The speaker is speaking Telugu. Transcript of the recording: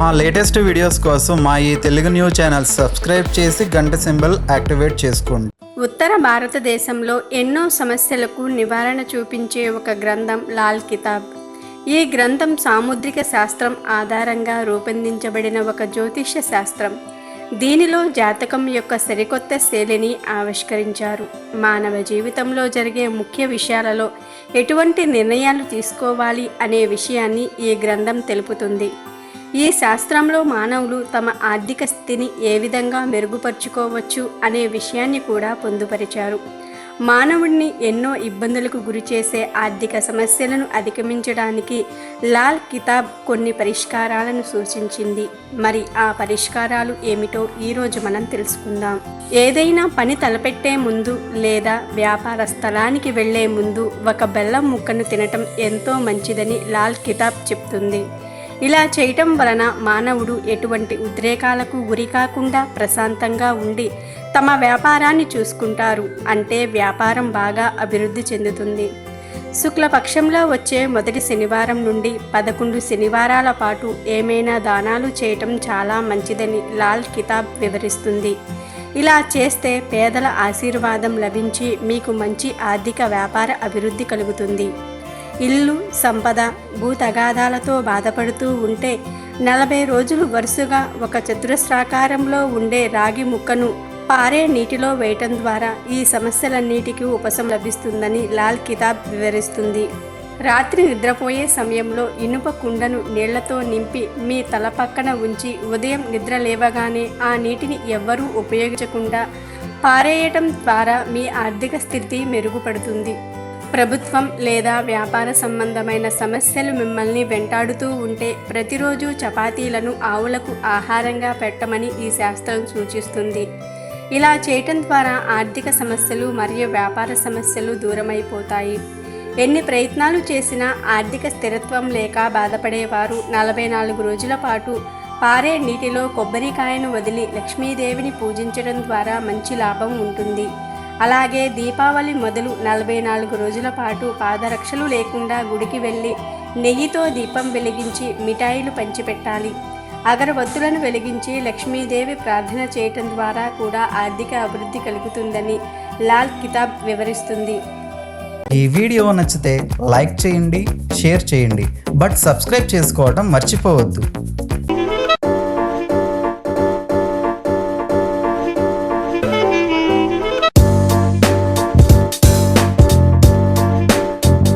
మా లేటెస్ట్ వీడియోస్ కోసం మా ఈ తెలుగు న్యూస్ ఛానల్ సబ్స్క్రైబ్ చేసి గంట సింబల్ యాక్టివేట్ చేసుకోండి. ఉత్తర భారతదేశంలో ఎన్నో సమస్యలకు నివారణ చూపించే ఒక గ్రంథం లాల్ కితాబ్. ఈ గ్రంథం సాముద్రిక శాస్త్రం ఆధారంగా రూపొందించబడిన ఒక జ్యోతిష్య శాస్త్రం. దీనిలో జాతకం యొక్క సరికొత్త శైలిని ఆవిష్కరించారు. మానవ జీవితంలో జరిగే ముఖ్య విషయాలలో ఎటువంటి నిర్ణయాలు తీసుకోవాలి అనే విషయాన్ని ఈ గ్రంథం తెలుపుతుంది. ఈ శాస్త్రంలో మానవులు తమ ఆర్థిక స్థితిని ఏ విధంగా మెరుగుపరుచుకోవచ్చు అనే విషయాన్ని కూడా పొందుపరిచారు. మానవుడిని ఎన్నో ఇబ్బందులకు గురిచేసే ఆర్థిక సమస్యలను అధిగమించడానికి లాల్ కితాబ్ కొన్ని పరిష్కారాలను సూచించింది. మరి ఆ పరిష్కారాలు ఏమిటో ఈరోజు మనం తెలుసుకుందాం. ఏదైనా పని తలపెట్టే ముందు లేదా వ్యాపార స్థలానికి వెళ్ళే ముందు ఒక బెల్లం ముక్కను తినటం ఎంతో మంచిదని లాల్ కితాబ్ చెప్తుంది. ఇలా చేయటం వలన మానవుడు ఎటువంటి ఉద్రేకాలకు గురి కాకుండా ప్రశాంతంగా ఉండి తమ వ్యాపారాన్ని చూసుకుంటారు అంటే వ్యాపారం బాగా అభివృద్ధి చెందుతుంది. శుక్లపక్షంలో వచ్చే మొదటి శనివారం నుండి పదకొండు శనివారాల పాటు ఏమైనా దానాలు చేయటం చాలా మంచిదని లాల్ కితాబ్ వివరిస్తుంది. ఇలా చేస్తే పేదల ఆశీర్వాదం లభించి మీకు మంచి ఆర్థిక వ్యాపార అభివృద్ధి కలుగుతుంది. ఇల్లు సంపద భూతగాదాలతో బాధపడుతూ ఉంటే నలభై రోజులు వరుసగా ఒక చతురస్రాకారంలో ఉండే రాగి ముక్కను పారే నీటిలో వేయటం ద్వారా ఈ సమస్యలన్నిటికీ ఉపశమనం లభిస్తుందని లాల్ కితాబ్ వివరిస్తుంది. రాత్రి నిద్రపోయే సమయంలో ఇనుప కుండను నీళ్ళతో నింపి మీ తల పక్కన ఉంచి ఉదయం నిద్ర లేవగానే ఆ నీటిని ఎవ్వరూ ఉపయోగించకుండా పారేయటం ద్వారా మీ ఆర్థిక స్థితి మెరుగుపడుతుంది. ప్రభుత్వం లేదా వ్యాపార సంబంధమైన సమస్యలు మిమ్మల్ని వెంటాడుతూ ఉంటే ప్రతిరోజు చపాతీలను ఆవులకు ఆహారంగా పెట్టమని ఈ శాస్త్రం సూచిస్తుంది. ఇలా చేయటం ద్వారా ఆర్థిక సమస్యలు మరియు వ్యాపార సమస్యలు దూరమైపోతాయి. ఎన్ని ప్రయత్నాలు చేసినా ఆర్థిక స్థిరత్వం లేక బాధపడేవారు నలభై నాలుగు రోజుల పాటు పారే నీటిలో కొబ్బరికాయను వదిలి లక్ష్మీదేవిని పూజించడం ద్వారా మంచి లాభం ఉంటుంది. అలాగే దీపావళి మొదలు నలభై నాలుగు రోజుల పాటు పాదరక్షలు లేకుండా గుడికి వెళ్ళి నెయ్యితో దీపం వెలిగించి మిఠాయిలు పంచిపెట్టాలి. అగరబత్తులను వెలిగించి లక్ష్మీదేవి ప్రార్థన చేయటం ద్వారా కూడా ఆర్థిక అభివృద్ధి కలుగుతుందని లాల్ కితాబ్ వివరిస్తుంది. ఈ వీడియో నచ్చితే లైక్ చేయండి షేర్ చేయండి బట్ సబ్స్క్రైబ్ చేసుకోవడం మర్చిపోవద్దు.